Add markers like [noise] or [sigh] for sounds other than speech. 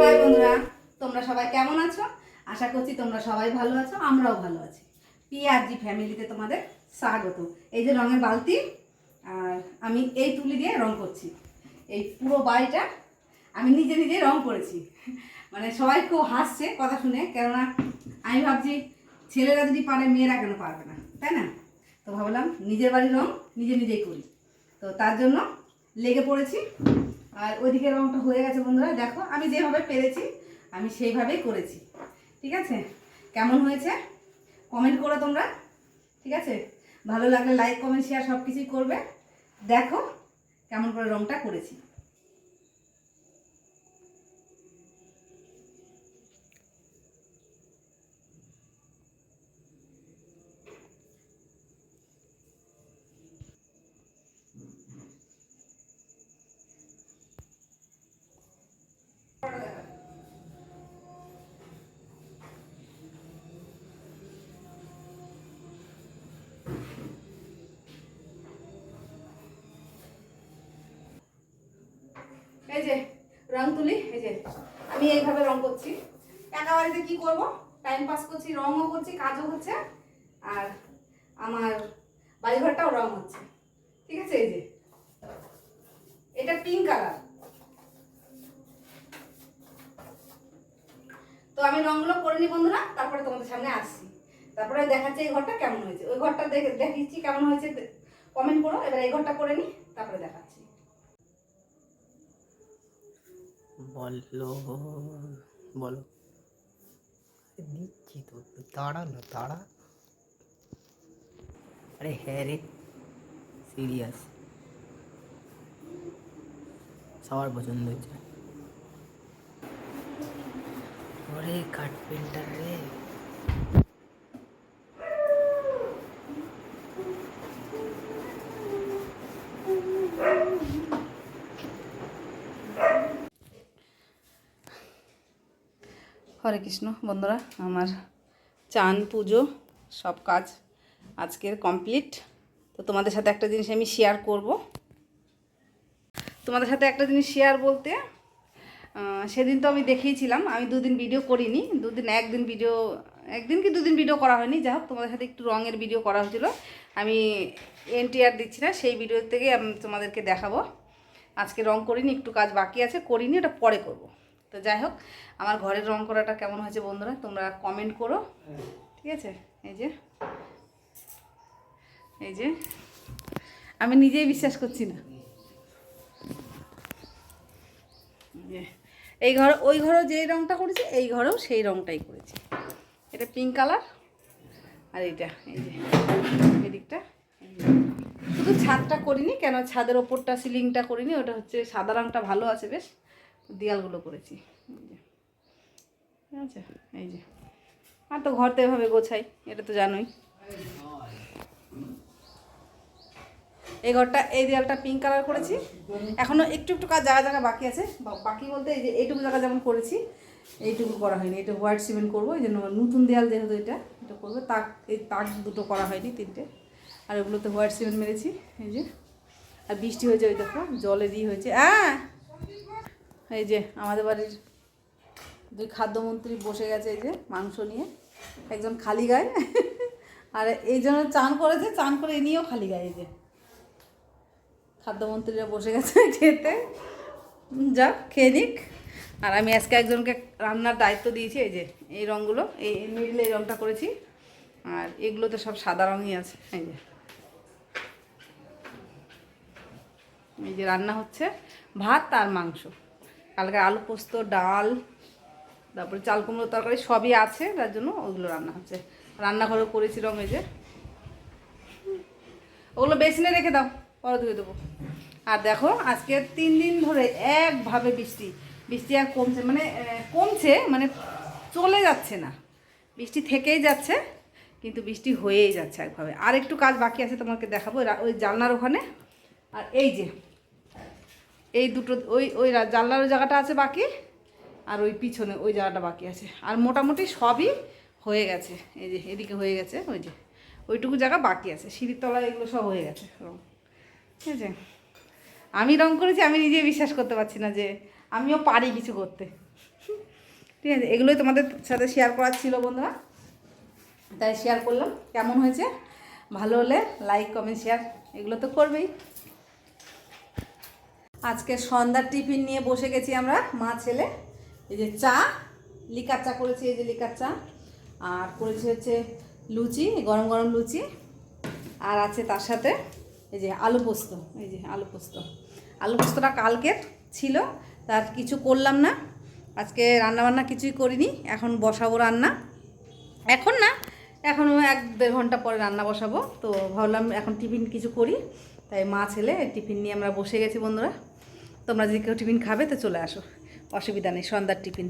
High বন্ধুরা, তোমরা সবাই কেমন আছো? আশা করছি তোমরা সবাই ভালো আছো, আমরাও ভালো আছি। পিআরজি ফ্যামিলিতে তোমাদের স্বাগত। এই যে রঙের বালতি, আর আমি এই তুলি দিয়ে রং করছি। এই পুরো বাড়িটা আমি নিজে নিজে রং করেছি। মানে সবাই খুব হাসছে কথা শুনে, কেননা আমি ভাবছি, ছেলেরা যদি পারে, মেয়েরা কেন পারবে না? তাই না? তো ভাবলাম, নিজের বাড়ির রং নিজে নিজেই করি। তো তার জন্য লেগে পড়েছি। আর ওইদিকে রঙটা হয়ে গেছে বন্ধুরা, দেখো, আমি যেভাবে পেরেছি, আমি সেইভাবেই করেছি। ঠিক আছে? কেমন হয়েছে? কমেন্ট করো তোমরা। ঠিক আছে? ভালো লাগলে লাইক কমেন্ট শেয়ার সব কিছুই করবে। দেখো কেমন করে রঙটা করেছি। এই যে, রং তুলি, এই যে, আমি এইভাবে রং করছি। একা বাড়িতে কি করব? টাইম পাস করছি, রঙও করছি, কাজও হচ্ছে, আর আমার বাড়িঘরটাও রং হচ্ছে। ঠিক আছে, এই যে। এটা পিঙ্ক কালার তো আমি রংগুলো করে নি বন্ধুরা, তারপরে তোমাদের সামনে আসছি। তারপরে দেখাচ্ছি এই ঘরটা কেমন হয়েছে। ওই ঘরটা দেখে দেখিয়েছি কেমন হয়েছে কমেন্ট করো, এবার এই ঘরটা করে নি, তারপরে দেখাচ্ছি। বলো বলো। দিচ্ছি তো তাড়া না তাড়া আরে হ্যাঁ রে সিরিয়াস সবার পছন্দ হয়েছে। ওরে কার্পেন্টার রে। হরে কৃষ্ণ। বন্ধুরা, আমার চান, পুজো, সব কাজ আজকের কমপ্লিট তো তোমাদের সাথে একটা জিনিস আমি শেয়ার করব। তোমাদের সাথে একটা জিনিস শেয়ার বলতে সেদিন তো আমি দেখিয়েছিলাম, আমি দুদিন ভিডিও করিনি, দুদিন, একদিন ভিডিও একদিন কি দুদিন ভিডিও করা হয়নি, যাই হোক, তোমাদের সাথে একটু রঙের ভিডিও করা হয়েছিল। আমি এনটিআর দিচ্ছি না, সেই ভিডিও থেকে আমি তোমাদেরকে দেখাবো। আজকে রং করিনি, একটু কাজ বাকি আছে, করিনি, ওটা পরে করব। তো যাই হোক, আমার ঘরের রং করাটা কেমন হয়েছে বন্ধুরা, তোমরা কমেন্ট করো। ঠিক আছে? এই যে এই যে, আমি নিজেই বিশ্বাস করছি না। এই ঘর, ওই ঘরেও যেই রংটা করেছি, এই ঘরেও সেই রংটাই করেছি। এটা পিঙ্ক কালার আর এইটা, এই যে, এদিকটা শুধু ছাদটা করিনি, কেন ছাদের ওপরটা সিলিংটা করিনি, ওটা হচ্ছে সাদা রংটা ভালো আছে বেশ। দেয়ালগুলো করেছি। ঠিক আছে? এই যে। আর তো ঘর তো এভাবে গোছাই, এটা তো জানোই। এই ঘরটা, এই দেয়ালটা পিঙ্ক কালার করেছি। এখনও একটু একটু কাজ জায়গা জায়গা বাকি আছে বাকি বলতে এই যে এইটুকু জায়গা যেমন করেছি, এইটুকু করা হয়নি। এটা হোয়াইট সিমেন্ট করব, এই জন্য নতুন দেয়াল যেহেতু এটা এটা করব। তাক এই তাক দুটো করা হয়নি তিনটে। আর ওগুলোতে হোয়াইট সিমেন্ট মেরেছি, এই যে। আর বৃষ্টি হয়েছে ওই দেখো, জলেরই হয়েছে। হ্যাঁ এই যে আমাদের বাড়ির দুই খাদ্যমন্ত্রী বসে গেছে এই যে মাংস নিয়ে। একজন খালি গায়ে। আর এই জন্য চান করেছে, চান করে নিয়েও খালি গায়ে এই যে। খাদ্যমন্ত্রীরা বসে গেছে [laughs] খেতে। যাক, খেয়ে নিক। আর আমি আজকে একজনকে রান্নার দায়িত্ব দিয়েছি, এই যে, এই রঙগুলো, এই মিডলে এই রঙটা করেছি। আর এগুলো তো সব সাদা রঙই আছে, এই যে। এই যে রান্না হচ্ছে ভাত আর মাংস। কালকে আলু পোস্ত, ডাল, তারপরে চাল কুমড়ো তরকারি সবই আছে, তার জন্য ওগুলো রান্না হচ্ছে। রান্নাঘরেও এই যে ওগুলো বেসিনে রেখে দাও, পরে ধুয়ে দেবো। আর দেখো, আজকে তিন দিন ধরে একভাবে বৃষ্টি। বৃষ্টি আর কমছে মানে কমছে মানে চলে যাচ্ছে না। বৃষ্টি থেকেই যাচ্ছে, কিন্তু বৃষ্টি হয়েই যাচ্ছে একভাবে। আর একটু কাজ বাকি আছে তোমাকে দেখাবো, ওই জানলার ওখানে। আর এই যে এই দুটো, ওই ওই জানলার ওই জায়গাটা আছে বাকি, আর ওই পিছনে ওই জায়গাটা বাকি আছে। আর মোটামুটি সবই হয়ে গেছে। এই যে, এদিকে হয়ে গেছে, ওই যে, ওইটুকু জায়গা বাকি আছে। সিঁড়ির তলায় এগুলো সব হয়ে গেছে রং ঠিক আছে? আমি রং করেছি, আমি নিজে বিশ্বাস করতে পারছি না যে আমিও পারি কিছু করতে। ঠিক আছে? এগুলোই তোমাদের সাথে শেয়ার করার ছিল বন্ধুরা। তাই শেয়ার করলাম। কেমন হয়েছে? ভালো হলে লাইক কমেন্ট শেয়ার এগুলো তো করবেই। আজকে সন্ধ্যার টিফিন নিয়ে বসে গেছি আমরা, মা, ছেলে। এই যে চা, লিকার চা করেছি, এই যে লিকার চা। আর করেছি হচ্ছে লুচি, গরম গরম লুচি। আর আছে তার সাথে এই যে আলু পোস্ত, এই যে আলু পোস্ত। আলু পোস্তটা কালকের ছিল, তার কিছু করলাম না। আজকে রান্নাবান্না কিছুই করিনি, এখন বসাবো রান্না। এখন না, এখন এক দেড় ঘণ্টা পরে রান্না বসাবো। তো ভাবলাম এখন টিফিন কিছু করি, তাই মা, ছেলে টিফিন নিয়ে আমরা বসে গেছি বন্ধুরা। তোমরা যদি কেউ টিফিন খাবে তো চলে আসো। অসুবিধা নেই সন্ধ্যার টিফিন।